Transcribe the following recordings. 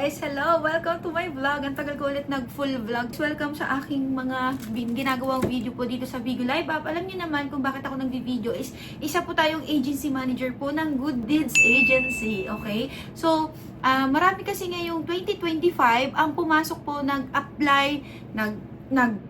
Guys! Hello! Welcome to my vlog. Ang tagal ko ulit nag-full vlog. Welcome sa aking mga ginagawang video po dito sa Bigo Live App. Alam niyo naman kung bakit ako nag-video is isa po tayong agency manager po ng Good Deeds Agency. Okay? So, ah, marami kasi ngayong 2025 ang pumasok po nag-apply, nag, nag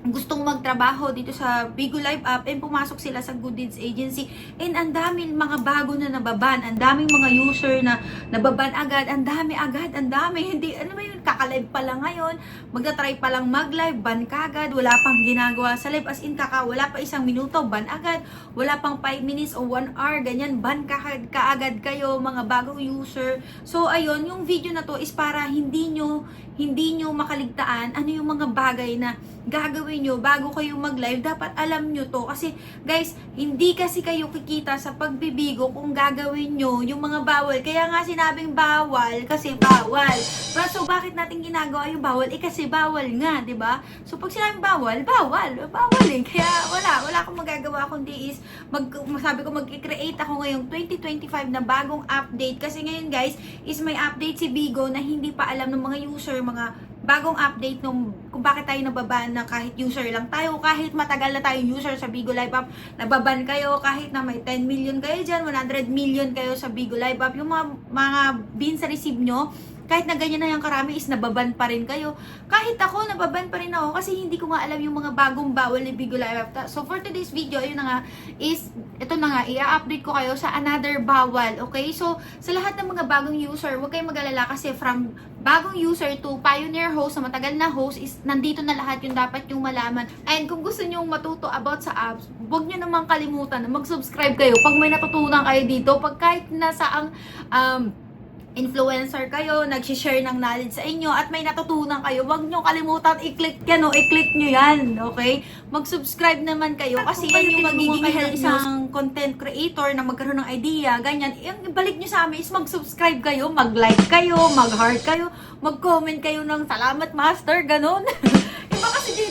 gustong magtrabaho dito sa Bigo Live App and pumasok sila sa Good Deeds Agency. And ang daming mga bago na nababan, ang daming mga user na nababan agad, ang dami agad, ang dami, hindi, ano ba yun, kakalive pa lang ngayon, magta-try pa lang mag-live, ban kagad, wala pang ginagawa sa live, as in kaka, wala pa isang minuto, ban agad, wala pang 5 minutes o 1 hour, ganyan, ban ka, kaagad kayo, mga bagong user. So, ayun, yung video na to is para hindi nyo, hindi nyo makaligtaan ano yung mga bagay na gagawin nyo bago kayo mag-live, dapat alam nyo to. Kasi, guys, hindi kasi kayo kikita sa pagbibigo kung gagawin nyo yung mga bawal. Kaya nga sinabing bawal, kasi bawal. But, so, bakit natin ginagawa yung bawal? Eh, kasi bawal nga, di ba? So, pag sinabing bawal, bawal. Bawal eh. Kaya, wala. Wala akong magagawa kundi is, mag, sabi ko, mag-create ako ngayong 2025 na bagong update. Kasi ngayon, guys, is may update si Bigo na hindi pa alam ng mga user, mga bagong update nung kung bakit tayo nababaan na kahit user lang tayo, kahit matagal na tayo user sa Bigo Live App, nababan kayo kahit na may 10 million kayo dyan, 100 million kayo sa Bigo Live App, yung mga, mga beans receive nyo, kahit na ganyan na yung karami is nababan pa rin kayo. Kahit ako, nababan pa rin ako kasi hindi ko nga alam yung mga bagong bawal ni Bigo Live. So for today's video, ayun na nga, is, ito na nga, i-update ko kayo sa another bawal, okay? So, sa lahat ng mga bagong user, huwag kayong mag-alala kasi from bagong user to pioneer host na matagal na host is nandito na lahat yung dapat yung malaman. And kung gusto nyo matuto about sa apps, huwag nyo naman kalimutan na mag-subscribe kayo pag may natutunan kayo dito. Pag kahit nasa ang um, influencer kayo, nag-share ng knowledge sa inyo at may natutunan kayo, huwag nyo kalimutan i-click yan o i-click nyo yan, okay? Mag-subscribe naman kayo kasi yan yung magiging help isang content creator na magkaroon ng idea, ganyan. Yung balik nyo sa amin is mag-subscribe kayo, mag-like kayo, mag-heart kayo, mag-comment kayo ng salamat master, ganun.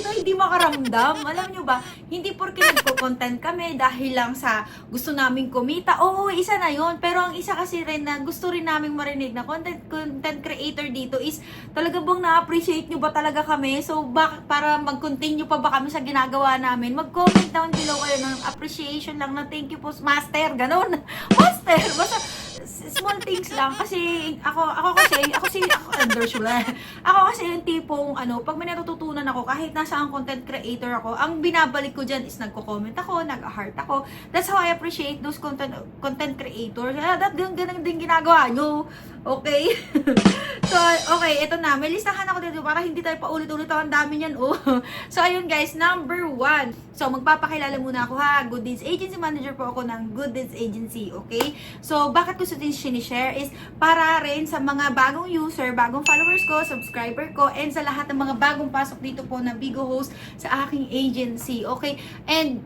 Dito, hindi makaramdam. Alam nyo ba, hindi porke nagko-content kami dahil lang sa gusto naming kumita. Oo, isa na yon Pero ang isa kasi rin na gusto rin naming marinig na content, content creator dito is talaga bang na-appreciate nyo ba talaga kami? So, bak para mag-continue pa ba kami sa ginagawa namin, mag-comment down below kayo ng appreciation lang na thank you po, master, ganun. master, basta small things lang kasi ako ako kasi ako si ako undersure. Ako kasi yung tipong ano, pag may natututunan ako kahit nasa ang content creator ako, ang binabalik ko diyan is nagko-comment ako, nag-heart ako. That's how I appreciate those content content creators. Kaya that ganun, ganun din ginagawa nyo. Okay? so, okay, ito na. May listahan ako dito para hindi tayo paulit-ulit. Ang dami niyan, oh. So, ayun guys, number one. So, magpapakilala muna ako ha. Good Deeds Agency Manager po ako ng Good Deeds Agency, okay? So, bakit ko sa din sinishare is para rin sa mga bagong user, bagong followers ko, subscriber ko, and sa lahat ng mga bagong pasok dito po na Bigo Host sa aking agency, okay? And,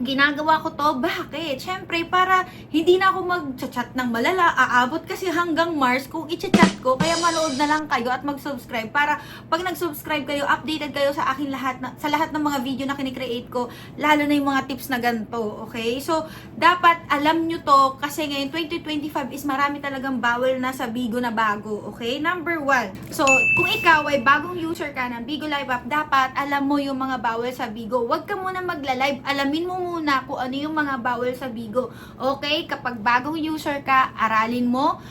ginagawa ko to, bakit? Siyempre, para hindi na ako mag-chat ng malala, aabot kasi hanggang Mars kung i-chat ko, kaya manood na lang kayo at mag-subscribe para pag nag-subscribe kayo, updated kayo sa akin lahat, na, sa lahat ng mga video na kinikreate ko, lalo na yung mga tips na ganito, okay? So, dapat alam nyo to, kasi ngayon 2025 is marami talagang bawal na sa Bigo na bago, okay? Number one, so, kung ikaw ay bagong user ka ng Bigo Live App, dapat alam mo yung mga bawal sa Bigo. Huwag ka muna magla-live, alamin mo muna kung ano yung mga bawal sa Bigo. Okay? Kapag bagong user ka, aralin mo,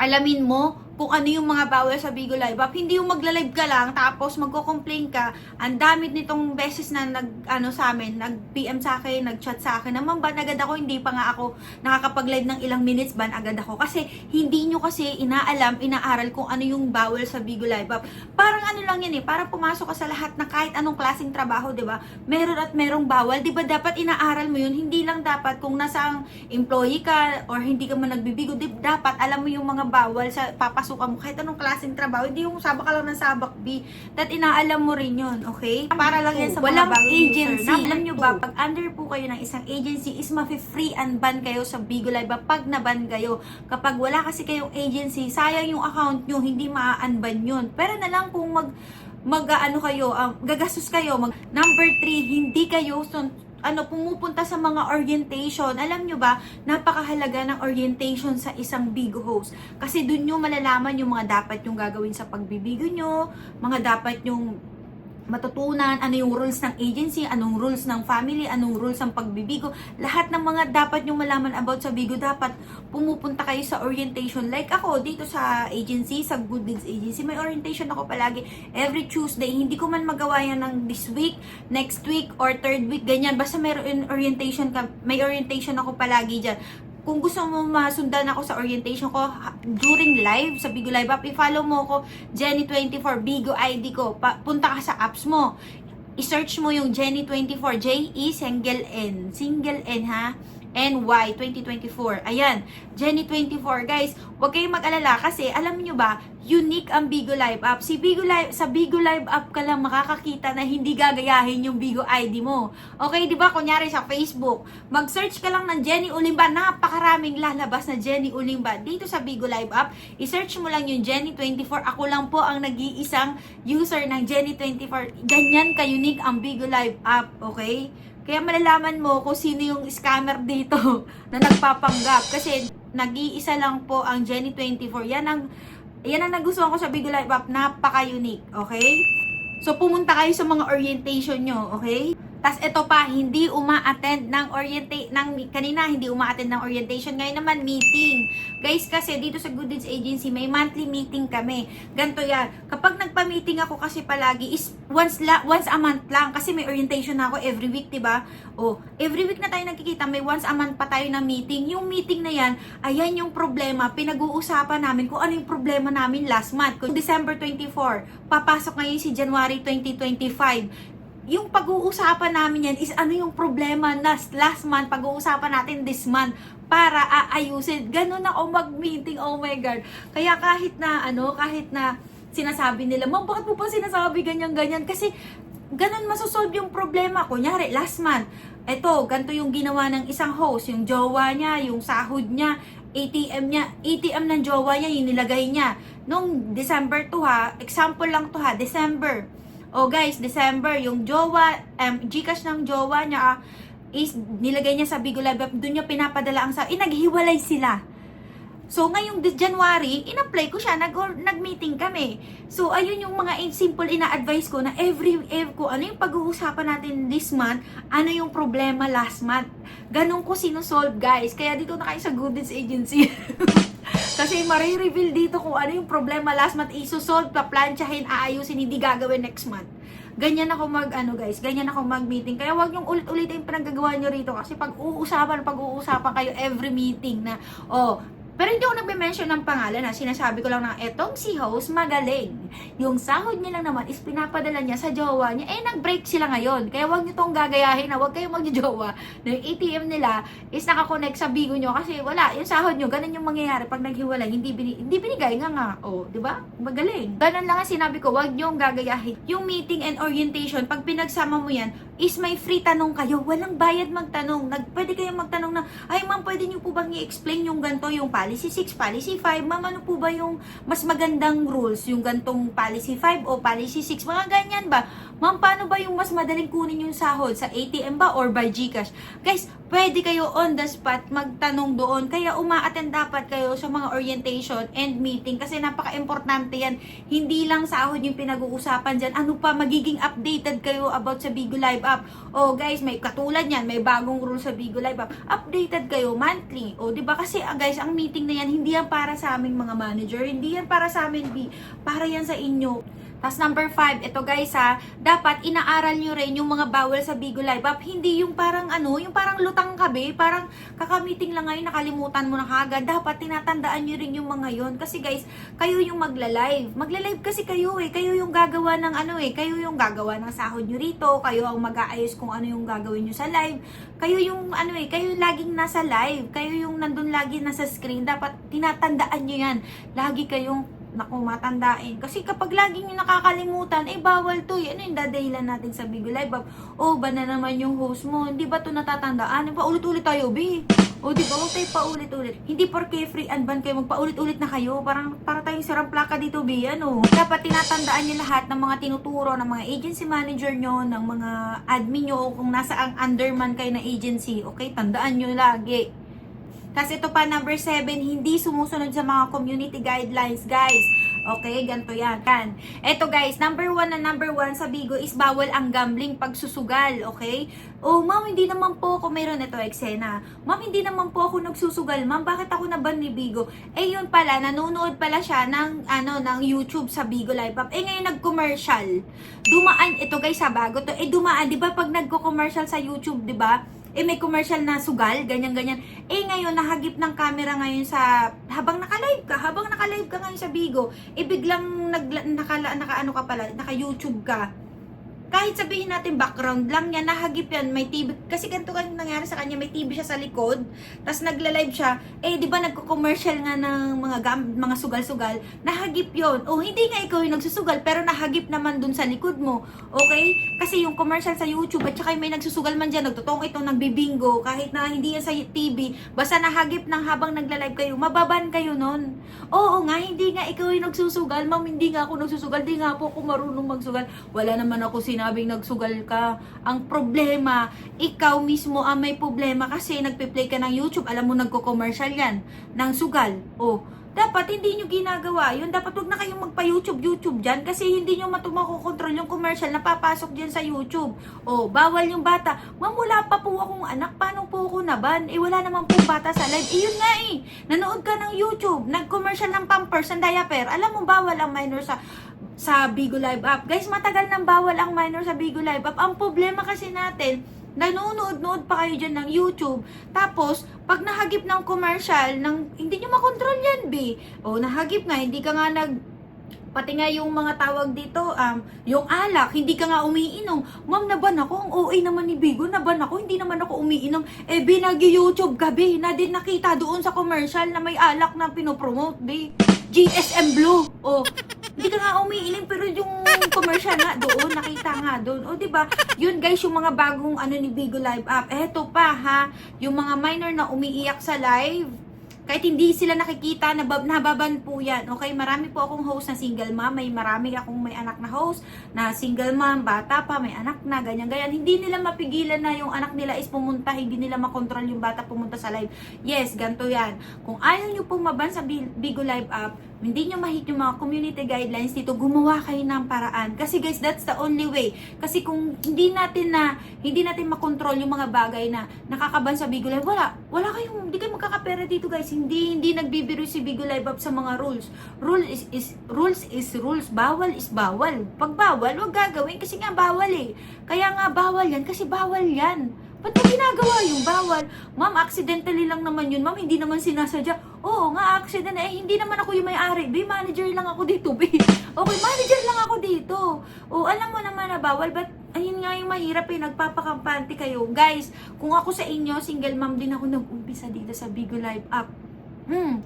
alamin mo kung ano yung mga bawal sa Bigo Live App. Hindi yung magla-live ka lang, tapos magko-complain ka, ang damit nitong beses na nag, ano sa amin, nag-PM sa akin, nag-chat sa akin, naman ban agad ako, hindi pa nga ako nakakapag-live ng ilang minutes, ban agad ako. Kasi hindi nyo kasi inaalam, inaaral kung ano yung bawal sa Bigo Live App. Parang ano lang yan eh, para pumasok ka sa lahat na kahit anong klaseng trabaho, di ba? Meron at merong bawal, di ba dapat inaaral mo yun, hindi lang dapat kung nasa employee ka or hindi ka man nagbibigo, di, dapat alam mo yung mga bawal sa papasukan mo, kahit anong klaseng trabaho, hindi yung sabak ka lang ng sabak B, that inaalam mo rin yun, okay? Para lang yan sa Walang mga bagong agency. Na, alam nyo ba, pag under po kayo ng isang agency, is mafi-free and ban kayo sa Bigo Live ba pag naban kayo. Kapag wala kasi kayong agency, sayang yung account nyo, hindi maa-unban yun. Pero na lang kung mag mag ano kayo, um, gagastos kayo. Mag, number 3, hindi kayo sun- ano, pumupunta sa mga orientation. Alam nyo ba, napakahalaga ng orientation sa isang big host. Kasi dun nyo malalaman yung mga dapat yung gagawin sa pagbibigo nyo, mga dapat yung matutunan, ano yung rules ng agency, anong rules ng family, anong rules ng pagbibigo. Lahat ng mga dapat nyo malaman about sa bigo, dapat pumupunta kayo sa orientation. Like ako, dito sa agency, sa Good Deeds Agency, may orientation ako palagi every Tuesday. Hindi ko man magawa yan ng this week, next week, or third week, ganyan. Basta mayroon orientation ka, may orientation ako palagi dyan kung gusto mo masundan ako sa orientation ko during live, sa Bigo Live App, i-follow mo ko, Jenny24, Bigo ID ko. Pa- punta ka sa apps mo. I-search mo yung Jenny24, J-E, single N. Single N, ha? NY 2024. Ayan, Jenny24. Guys, huwag kayong mag-alala kasi alam nyo ba, unique ang Bigo Live app. Si Bigo Live, sa Bigo Live app ka lang makakakita na hindi gagayahin yung Bigo ID mo. Okay, di ba? Kunyari sa Facebook, mag-search ka lang ng Jenny Ulimba. Napakaraming lalabas na Jenny Ulimba. Dito sa Bigo Live app, i-search mo lang yung Jenny24. Ako lang po ang nag-iisang user ng Jenny24. Ganyan ka-unique ang Bigo Live app. Okay? Kaya malalaman mo kung sino yung scammer dito na nagpapanggap. Kasi nag-iisa lang po ang Jenny24. Yan ang, yan ang nagustuhan ko sa Bigo Live App. Napaka-unique. Okay? So, pumunta kayo sa mga orientation nyo. Okay? Tapos ito pa, hindi uma-attend ng orientation, ng, kanina hindi uma-attend ng orientation, ngayon naman meeting. Guys, kasi dito sa Good Deeds Agency, may monthly meeting kami. Ganto yan. Kapag nagpa-meeting ako kasi palagi, is once, la, once a month lang, kasi may orientation na ako every week, 'di ba Oh, every week na tayo nagkikita, may once a month pa tayo na meeting. Yung meeting na yan, ayan yung problema, pinag-uusapan namin kung ano yung problema namin last month. Kung December 24, papasok ngayon si January 2025, yung pag-uusapan namin yan is ano yung problema na last month, pag-uusapan natin this month para aayusin. Ganun ako mag-meeting, oh my God. Kaya kahit na, ano, kahit na sinasabi nila, Ma'am, bakit mo pa sinasabi ganyan-ganyan? Kasi ganun masosolve yung problema. Kunyari, last month, eto, ganito yung ginawa ng isang host, yung jowa niya, yung sahod niya, ATM niya, ATM ng jowa niya, yung nilagay niya. Nung December to ha, example lang to ha, December. O guys, December, yung jowa, um, Gcash ng jowa niya ah, is nilagay niya sa Bigo Live App, doon niya pinapadala ang sa, eh, naghiwalay sila. So, ngayong January, in-apply ko siya, nag nag-meeting kami. So, ayun yung mga simple ina-advise ko na every, every ko, ano yung pag-uusapan natin this month, ano yung problema last month. Ganun ko sinusolve, guys. Kaya dito na kayo sa Goodness Agency. Kasi marireveal dito kung ano yung problema last month, isosolve, paplansyahin, aayusin, hindi gagawin next month. Ganyan ako mag, ano guys, ganyan ako mag-meeting. Kaya wag yung ulit-ulitin yung pinagagawa nyo rito kasi pag uusapan, pag-uusapan kayo every meeting na, oh, pero hindi ako nagbe-mention ng pangalan na sinasabi ko lang na etong si host magaling. Yung sahod niya lang naman is pinapadala niya sa jowa niya. Eh, nag-break sila ngayon. Kaya wag niyo tong gagayahin na wag kayong magjojowa na yung ATM nila is nakakonect sa bigo nyo kasi wala, yung sahod nyo, ganun yung mangyayari pag naghiwalay, hindi, bini, hindi binigay nga nga. O, oh, di ba? Magaling. Ganun lang ang sinabi ko, wag niyo gagayahin. Yung meeting and orientation, pag pinagsama mo yan, is may free tanong kayo. Walang bayad magtanong. Nag, pwede kayong magtanong na, ay ma'am, pwede niyo po bang i-explain yung ganto, yung policy 6, policy 5? Ma'am, ano po ba yung mas magandang rules? Yung gantong policy 5 o policy 6? Mga ganyan ba? Ma'am, paano ba yung mas madaling kunin yung sahod? Sa ATM ba or by GCash? Guys, pwede kayo on the spot magtanong doon. Kaya uma-attend dapat kayo sa mga orientation and meeting kasi napaka-importante yan. Hindi lang sahod yung pinag-uusapan dyan. Ano pa, magiging updated kayo about sa Bigo Live App. O guys, may katulad yan, may bagong rule sa Bigo Live App. Updated kayo monthly. O di ba kasi ah, guys, ang meeting na yan, hindi yan para sa aming mga manager. Hindi yan para sa amin, B. Para yan sa inyo. Tapos number 5, ito guys ha, dapat inaaral nyo rin yung mga bawal sa Bigo Live App. Hindi yung parang ano, yung parang lutang kabe, parang kakamiting lang ngayon, nakalimutan mo na kagad. Dapat tinatandaan nyo rin yung mga yon Kasi guys, kayo yung magla-live. Magla-live kasi kayo eh. Kayo yung gagawa ng ano eh. Kayo yung gagawa ng sahod nyo rito. Kayo ang mag-aayos kung ano yung gagawin nyo sa live. Kayo yung ano eh, kayo laging nasa live. Kayo yung nandun lagi nasa screen. Dapat tinatandaan nyo yan. Lagi kayong naku, matandain. Kasi kapag laging yung nakakalimutan, eh bawal to. Yan yung dadahilan natin sa Bigo Live. Oh, ba na naman yung host mo? Hindi ba to natatandaan? Ba, ulit-ulit tayo, B. O, di ba? Huwag tayo paulit-ulit. Hindi porke free and ban kayo, magpaulit-ulit na kayo. Parang, para tayong sarang plaka dito, B, ano. Dapat tinatandaan nyo lahat ng mga tinuturo, ng mga agency manager nyo, ng mga admin nyo, kung nasa ang underman kayo na agency. Okay? Tandaan nyo lagi. Kasi ito pa, number 7, hindi sumusunod sa mga community guidelines, guys. Okay, ganito yan. Yan. Ito guys, number 1 na number 1 sa Bigo is bawal ang gambling pag susugal, okay? Oh, ma'am, hindi naman po ako, mayroon ito, eksena. Ma'am, hindi naman po ako nagsusugal. Ma'am, bakit ako naban ni Bigo? Eh, yun pala, nanonood pala siya ng, ano, ng YouTube sa Bigo Live Up. Eh, ngayon nag-commercial. Dumaan, ito guys, sa bago to. Eh, dumaan, di ba, pag nagko-commercial sa YouTube, di ba? Eh may commercial na sugal, ganyan-ganyan. Eh ngayon, nahagip ng camera ngayon sa, habang naka-live ka, habang naka-live ka ngayon sa Bigo, eh biglang nag, naka, naka ano ka pala, naka-YouTube ka. Kahit sabihin natin background lang yan, nahagip yan, may TV, kasi ganito kan nangyari sa kanya, may TV siya sa likod, tapos nagla-live siya, eh di ba nagko-commercial nga ng mga gam, mga sugal-sugal, nahagip yon O hindi nga ikaw yung nagsusugal, pero nahagip naman dun sa likod mo, okay? Kasi yung commercial sa YouTube, at saka may nagsusugal man dyan, nagtotong ito, nagbibingo, kahit na hindi yan sa TV, basta nahagip ng habang nagla-live kayo, mababan kayo nun. Oo nga, hindi nga ikaw yung nagsusugal, ma'am, hindi nga ako nagsusugal, di nga po ako marunong magsugal, wala naman ako sinabing nagsugal ka. Ang problema, ikaw mismo ang may problema kasi nagpe-play ka ng YouTube, alam mo nagko-commercial yan, ng sugal. O, dapat hindi nyo ginagawa yun. Dapat wag na kayong magpa-YouTube, YouTube dyan kasi hindi nyo matumakokontrol yung commercial na papasok dyan sa YouTube. O, bawal yung bata. Ma'am, wala pa po akong anak. Paano po ako naban? Eh, wala naman po bata sa live. Eh, yun nga eh. Nanood ka ng YouTube. Nag-commercial ng Pampers, ng diaper. Alam mo, bawal ang minor sa sa Bigo Live App. Guys, matagal nang bawal ang minor sa Bigo Live App. Ang problema kasi natin, nanonood-nood pa kayo dyan ng YouTube. Tapos, pag nahagip ng commercial, ng, hindi nyo makontrol yan, B. O, nahagip nga, hindi ka nga nag, pati nga yung mga tawag dito, um, yung alak, hindi ka nga umiinom. Ma'am, naban ako, ang OA naman ni Bigo, naban ako, hindi naman ako umiinom. Eh, binagi YouTube ka, B, na din nakita doon sa commercial na may alak na pinopromote, B. GSM Blue. O, hindi ka nga umiinom, pero yung commercial nga doon, nakita nga doon. O, di ba? Yun, guys, yung mga bagong ano ni Bigo Live App. Eto pa, ha? Yung mga minor na umiiyak sa live, kahit hindi sila nakikita, nabab, nababan po yan. Okay, marami po akong host na single mom. May marami akong may anak na host na single mom, bata pa, may anak na, ganyan-ganyan. Hindi nila mapigilan na yung anak nila is pumunta, hindi nila makontrol yung bata pumunta sa live. Yes, ganito yan. Kung ayaw nyo pong maban sa Bi- Bigo Live app, hindi nyo mahit yung mga community guidelines dito, gumawa kayo ng paraan. Kasi guys, that's the only way. Kasi kung hindi natin na, hindi natin makontrol yung mga bagay na nakakaban sa Bigo Live, wala. Wala kayong, hindi kayo magkakapera dito guys. Hindi, hindi nagbibiro si Bigo Live up sa mga rules. Rule is, is, rules is rules. Bawal is bawal. Pag bawal, wag gagawin kasi nga bawal eh. Kaya nga bawal yan kasi bawal yan. Ba't mo ginagawa yung bawal? Ma'am, accidentally lang naman yun. Ma'am, hindi naman sinasadya. Oo nga, accident. Eh, hindi naman ako yung may-ari. Be, manager lang ako dito, be. Okay, manager lang ako dito. O, alam mo naman na bawal. But, ayun nga yung mahirap eh. Nagpapakampante kayo. Guys, kung ako sa inyo, single mom din ako nag-umpisa dito sa Bigo Live app. Hmm.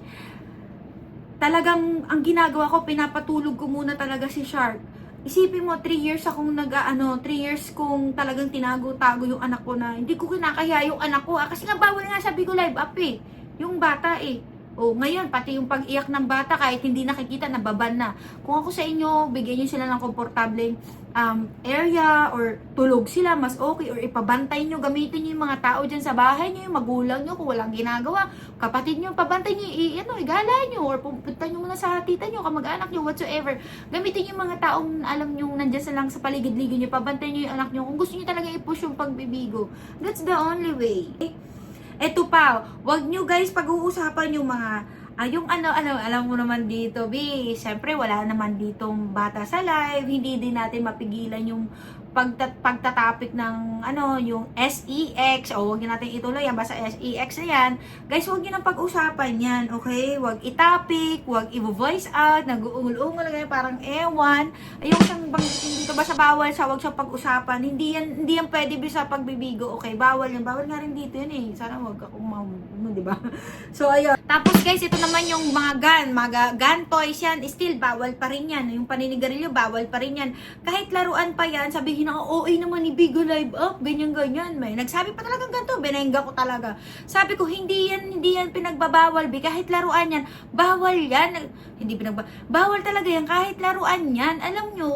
Talagang, ang ginagawa ko, pinapatulog ko muna talaga si Shark. Isipin mo, 3 years akong nag, ano, 3 years kong talagang tinago-tago yung anak ko na hindi ko kinakaya yung anak ko. Ah, kasi nga bawal nga sa Bigo Live Up eh. Yung bata eh. O, ngayon, pati yung pag-iyak ng bata, kahit hindi nakikita, nababan na. Kung ako sa inyo, bigyan nyo sila ng komportableng um, area or tulog sila, mas okay. Or ipabantay nyo, gamitin nyo yung mga tao dyan sa bahay nyo, yung magulang nyo, kung walang ginagawa. Kapatid nyo, pabantay nyo, i, ano, igala nyo, or pupunta nyo muna sa tita nyo, kamag-anak nyo, whatsoever. Gamitin yung mga taong alam nyo, nandyan sa lang sa paligid-ligid nyo, pabantay nyo yung anak nyo. Kung gusto nyo talaga i-push yung pagbibigo, that's the only way. Eto pa, wag nyo guys pag-uusapan yung mga ah, yung ano, ano, alam mo naman dito, B, syempre wala naman ditong bata sa live, hindi din natin mapigilan yung pagta, pagtatapik ng ano, yung SEX, o wag natin ituloy yan, basta SEX na yan. Guys, wag nyo nang pag-usapan yan, okay? Wag itapik, wag i-voice out, nag-uungol-ungol ganyan, parang ewan. Ayun siyang banggitin dito, basta bawal siya, wag siya pag-usapan. Hindi yan, hindi yan pwede bisa pagbibigo, okay? Bawal yan, bawal nga rin dito yun eh. Sana wag akong ma- mo, di ba? So, ayun. Tapos guys, ito naman yung mga gun, mga gun toys yan, still bawal pa rin yan. Yung paninigarilyo, bawal pa rin yan. Kahit laruan pa yan, sabihin na, OA naman ni Bigo Live Up, ganyan-ganyan. May nagsabi pa talagang ganito, benengga ko talaga. Sabi ko, hindi yan, hindi yan pinagbabawal, Bi. Kahit laruan yan, bawal yan. Hindi pinagba, bawal talaga yan, kahit laruan yan. Alam nyo,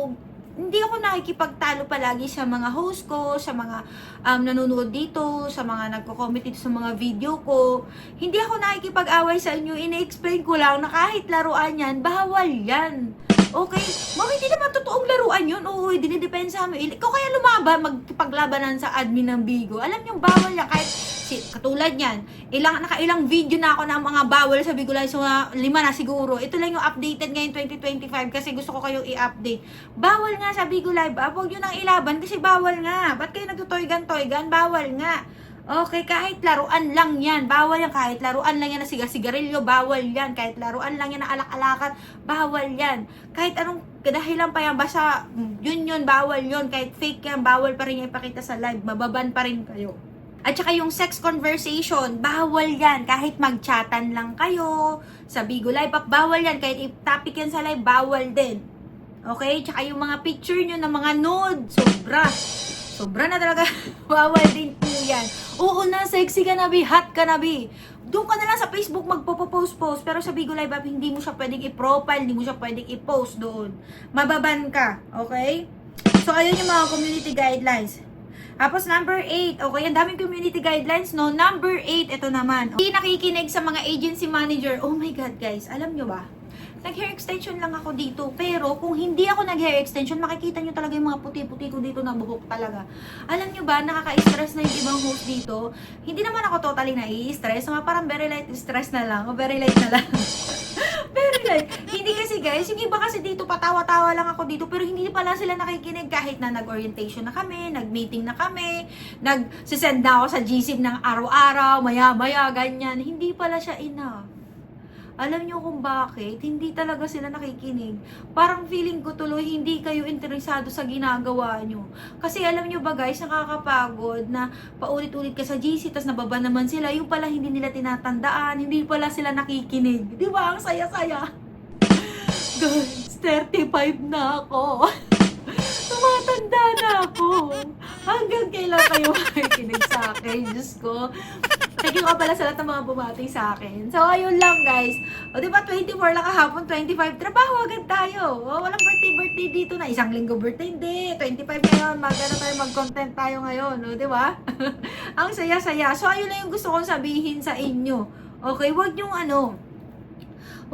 hindi ako nakikipagtalo palagi sa mga host ko, sa mga um, nanonood dito, sa mga nagko-comment dito sa mga video ko. Hindi ako nakikipag-away sa inyo. Ine-explain ko lang na kahit laruan yan, bawal yan. Okay? Ma'am, hindi naman totoong laruan yun. Oo, dinidepensa mo. Ikaw kaya lumaban, magpaglabanan sa admin ng Bigo. Alam niyo, bawal yan. Kahit, si, katulad yan, ilang, nakailang video na ako ng mga bawal sa Bigo Live. So, mga lima na siguro. Ito lang yung updated ngayon 2025 kasi gusto ko kayong i-update. Bawal nga sa Bigo Live. Ah, huwag nyo nang ilaban kasi bawal nga. Ba't kayo nagtutoygan-toygan? Bawal nga. Okay, kahit laruan lang yan, bawal yan. Kahit laruan lang yan na siga-sigarilyo, bawal yan. Kahit laruan lang yan na alak-alakan, bawal yan. Kahit anong dahilan pa yan, basta mm, yun yun, bawal yun. Kahit fake yan, bawal pa rin yan ipakita sa live. Mababan pa rin kayo. At saka yung sex conversation, bawal yan. Kahit magchatan lang kayo sa Bigo Live bawal yan. Kahit i-topic yan sa live, bawal din. Okay? Tsaka yung mga picture nyo ng mga nude, sobra. Sobra na talaga. bawal din po yan. Oo na, sexy ka na, bi. Hot ka na, bi. Doon ka na lang sa Facebook magpo-post-post. Pero sa Bigo Live Up, hindi mo siya pwedeng i-profile, hindi mo siya pwedeng i-post doon. Mababan ka. Okay? So, ayun yung mga community guidelines. Tapos number 8, okay, ang daming community guidelines, no? Number 8, ito naman. Hindi nakikinig sa mga agency manager. Oh my God, guys, alam nyo ba? Nag-hair extension lang ako dito. Pero kung hindi ako nag-hair extension, makikita nyo talaga yung mga puti-puti ko dito na buhok talaga. Alam nyo ba, nakaka-stress na yung ibang host dito. Hindi naman ako totally nai-stress. Mga parang very light stress na lang. O very light na lang. very light. Hindi kasi guys, yung iba kasi dito patawa-tawa lang ako dito. Pero hindi pala sila nakikinig kahit na nag-orientation na kami, nag-meeting na kami, nag-send na ako sa GSIM ng araw-araw, maya-maya, ganyan. Hindi pala siya enough. Alam nyo kung bakit? Hindi talaga sila nakikinig. Parang feeling ko tuloy hindi kayo interesado sa ginagawa nyo. Kasi alam nyo ba guys, nakakapagod na paulit-ulit ka sa GC, tas nababa naman sila. Yung pala hindi nila tinatandaan, hindi pala sila nakikinig. Di ba? Ang saya-saya. Guys, 35 na ako. Tumatanda na ako. Hanggang kailan kayo makikinig sa akin? Diyos ko. Thank you nga pala sa lahat ng mga bumati sa akin. So, ayun lang guys. O, di ba 24 lang kahapon, 25. Trabaho agad tayo. O, walang birthday-birthday dito na. Isang linggo birthday, hindi. 25 ngayon. Magana tayo, mag-content tayo ngayon. O, di ba? Ang saya-saya. So, ayun lang yung gusto kong sabihin sa inyo. Okay, wag yung ano,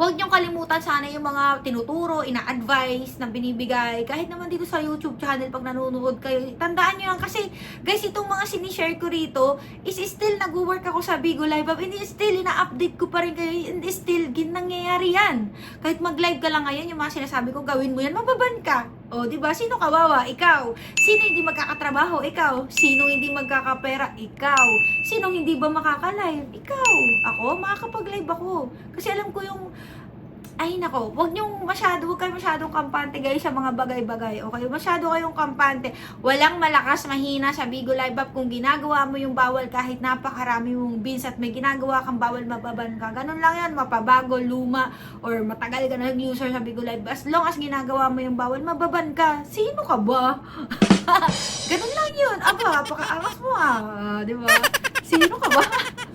Huwag niyong kalimutan sana yung mga tinuturo, ina-advise na binibigay. Kahit naman dito sa YouTube channel pag nanonood kayo. Tandaan niyo yan kasi guys, itong mga sinishare ko rito is still nag-work ako sa Bigo Live Up. And still, ina-update ko pa rin kayo. And still, nangyayari yan. Kahit mag-live ka lang ngayon, yung mga sinasabi ko, gawin mo yan, mababan ka. O, di ba? Sino kawawa? Ikaw. Sino hindi magkakatrabaho? Ikaw. Sino hindi magkakapera? Ikaw. Sino hindi ba makaka-live? Ikaw. Ako, makakapag-live ako. Kasi alam ko yung ay nako, wag niyong masyado, wag kayo masyadong kampante guys sa mga bagay-bagay. Okay, masyado kayong kampante. Walang malakas, mahina sa Bigo Live Up kung ginagawa mo yung bawal kahit napakarami mong bins at may ginagawa kang bawal mababan ka. Ganun lang yan, mapabago, luma, or matagal ka na user sa Bigo Live. As long as ginagawa mo yung bawal, mababan ka. Sino ka ba? Ganun lang yun. Aba, pakaangas mo ah. Di ba? Sino ka ba?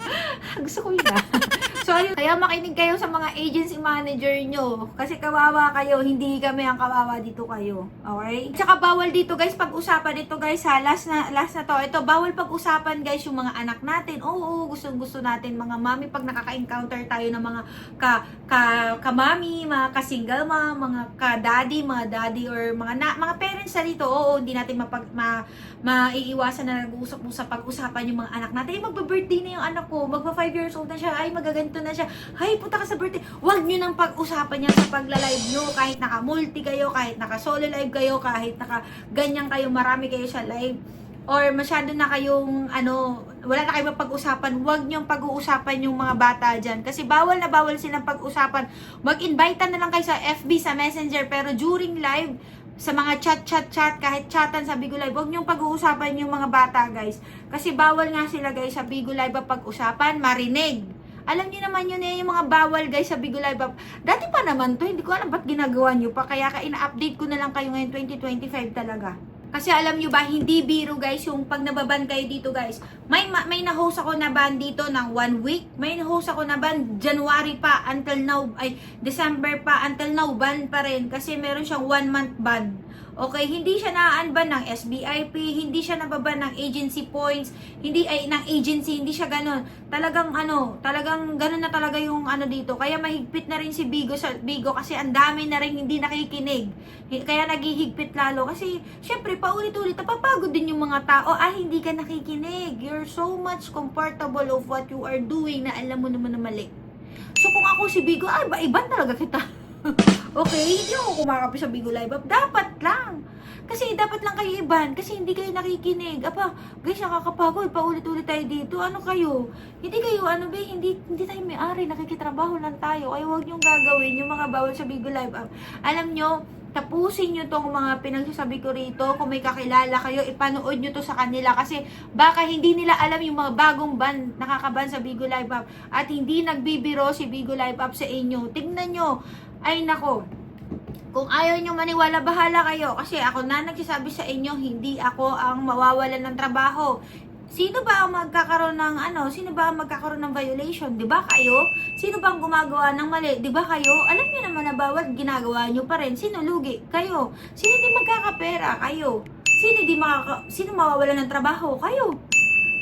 Gusto ko yun ah. So, ayun. Kaya makinig kayo sa mga agency manager nyo. Kasi kawawa kayo, hindi kami ang kawawa dito kayo. Okay? Tsaka bawal dito guys, pag-usapan dito guys ha. Last na, last na to. Ito, bawal pag-usapan guys yung mga anak natin. Oo, gustong gusto natin mga mami pag nakaka-encounter tayo ng mga ka, ka, ka-mami, mga ka-single mom, mga ka-daddy, mga daddy or mga na, mga parents na dito. Oo, hindi natin mapag, ma, maiiwasan na nag-uusap-usap pag-usapan yung mga anak natin. Ay, magba-birthday na yung anak ko. Magpa 5 years old na siya. Ay, magaganto na siya. Ay, punta ka sa birthday. Huwag nyo nang pag-usapan yan sa pagla-live nyo. Kahit naka-multi kayo, kahit naka-solo live kayo, kahit naka-ganyan kayo, marami kayo sa live. Or masyado na kayong, ano, wala na kayo mapag-usapan, huwag nyo pag-uusapan yung mga bata dyan. Kasi bawal na bawal silang pag-usapan. Mag-invite na lang kayo sa FB, sa Messenger, pero during live, sa mga chat, chat, chat, kahit chatan sa Bigo Live, huwag niyong pag-uusapan yung mga bata, guys. Kasi bawal nga sila, guys, sa Bigo Live pag-usapan, marinig. Alam niyo naman yun eh, yung mga bawal, guys, sa Bigo Live. Dati pa naman to, hindi ko alam ba't ginagawa niyo pa. Kaya ka ina-update ko na lang kayo ngayon, 2025 talaga. Kasi alam nyo ba, hindi biro guys, yung pag nababan kayo dito guys. May, ma- may na-host ako na ban dito ng one week. May na-host ako na ban January pa until now, ay December pa until now, ban pa rin. Kasi meron siyang one month ban. Okay, hindi siya na-unban ng SBIP, hindi siya nababan ng agency points, hindi ay ng agency, hindi siya ganun. Talagang ano, talagang ganun na talaga yung ano dito. Kaya mahigpit na rin si Bigo sa Bigo kasi ang dami na rin hindi nakikinig. Kaya naghihigpit lalo kasi syempre paulit-ulit napapagod din yung mga tao ah hindi ka nakikinig. You're so much comfortable of what you are doing na alam mo naman na mali. So kung ako si Bigo, ay ba iban talaga kita. okay, hindi ako kumakapi sa Bigo Live Up. Dapat lang. Kasi dapat lang kayo iban. Kasi hindi kayo nakikinig. Apa, guys, nakakapagod. Paulit-ulit tayo dito. Ano kayo? Hindi kayo, ano ba, hindi, hindi tayo may-ari. Nakikitrabaho lang tayo. Kaya huwag niyong gagawin yung mga bawal sa Bigo Live Up. Alam nyo, tapusin nyo tong mga pinagsasabi ko rito. Kung may kakilala kayo, ipanood nyo to sa kanila. Kasi baka hindi nila alam yung mga bagong ban, nakakaban sa Bigo Live Up. At hindi nagbibiro si Bigo Live Up sa inyo. Tingnan nyo. Ay nako, kung ayaw nyo maniwala, bahala kayo. Kasi ako na nagsasabi sa inyo, hindi ako ang mawawalan ng trabaho. Sino ba ang magkakaroon ng ano? Sino ba ang magkakaroon ng violation? 'Di ba kayo? Sino ba ang gumagawa ng mali? 'Di ba kayo? Alam niyo naman na bawat ginagawa niyo pa rin. Sino lugi? Kayo. Sino di magkakapera? Kayo. Sino di makaka sino mawawalan ng trabaho? Kayo.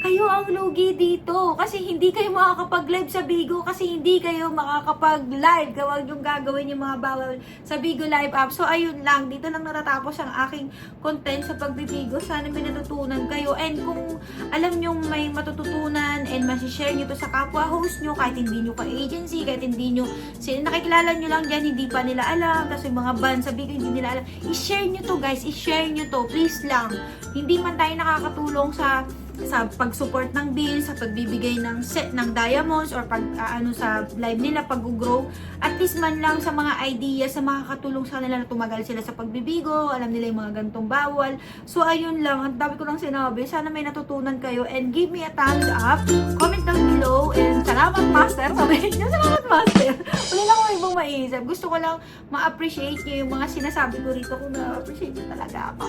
Kayo ang lugi dito kasi hindi kayo makakapag-live sa Bigo kasi hindi kayo makakapag-live kapag yung gagawin yung mga bawal sa Bigo Live app. So ayun lang, dito lang natatapos ang aking content sa pagbibigo. Sana may natutunan kayo and kung alam nyo may matututunan and masishare nyo to sa kapwa host nyo kahit hindi nyo ka-agency, kahit hindi nyo sin nakikilala nyo lang dyan, hindi pa nila alam tapos yung mga ban sa Bigo hindi nila alam. I-share nyo to guys, i-share nyo to, please lang. Hindi man tayo nakakatulong sa sa pag-support ng bill, sa pagbibigay ng set ng diamonds or pag ah, ano sa live nila pag-grow, at least man lang sa mga ideas sa makakatulong sa kanila na tumagal sila sa pagbibigo, alam nila yung mga gantong bawal. So ayun lang, ang dami ko lang sinabi. Sana may natutunan kayo and give me a thumbs up, comment down below and salamat master. Sabihin niyo salamat master. Wala lang ako ibang maisip. Gusto ko lang ma-appreciate niyo yung mga sinasabi ko rito kung na-appreciate niyo talaga ako.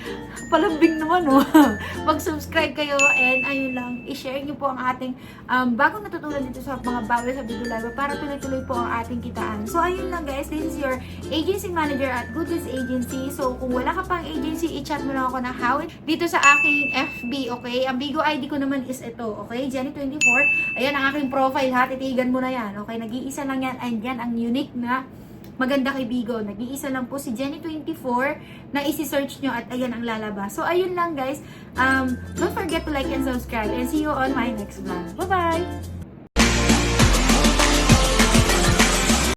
Palambing naman oh. Mag-subscribe kayo and ayun lang, i-share niyo po ang ating um, bagong natutunan dito sa mga bawal sa Live para tuloy-tuloy po ang ating kitaan. So ayun lang guys, this is your agency manager at Goodness Agency. So kung wala ka pang agency, i-chat mo lang ako na how dito sa aking FB, okay? Ang Bigo ID ko naman is ito, okay? Jenny24. Ayan ang aking profile ha, titigan mo na yan, okay? Nag-iisa lang yan and yan ang unique na maganda kay Bigo. Nag-iisa lang po si Jenny24 na isi-search nyo at ayan ang lalabas. So, ayun lang guys. Um, don't forget to like and subscribe and see you on my next vlog. Bye-bye!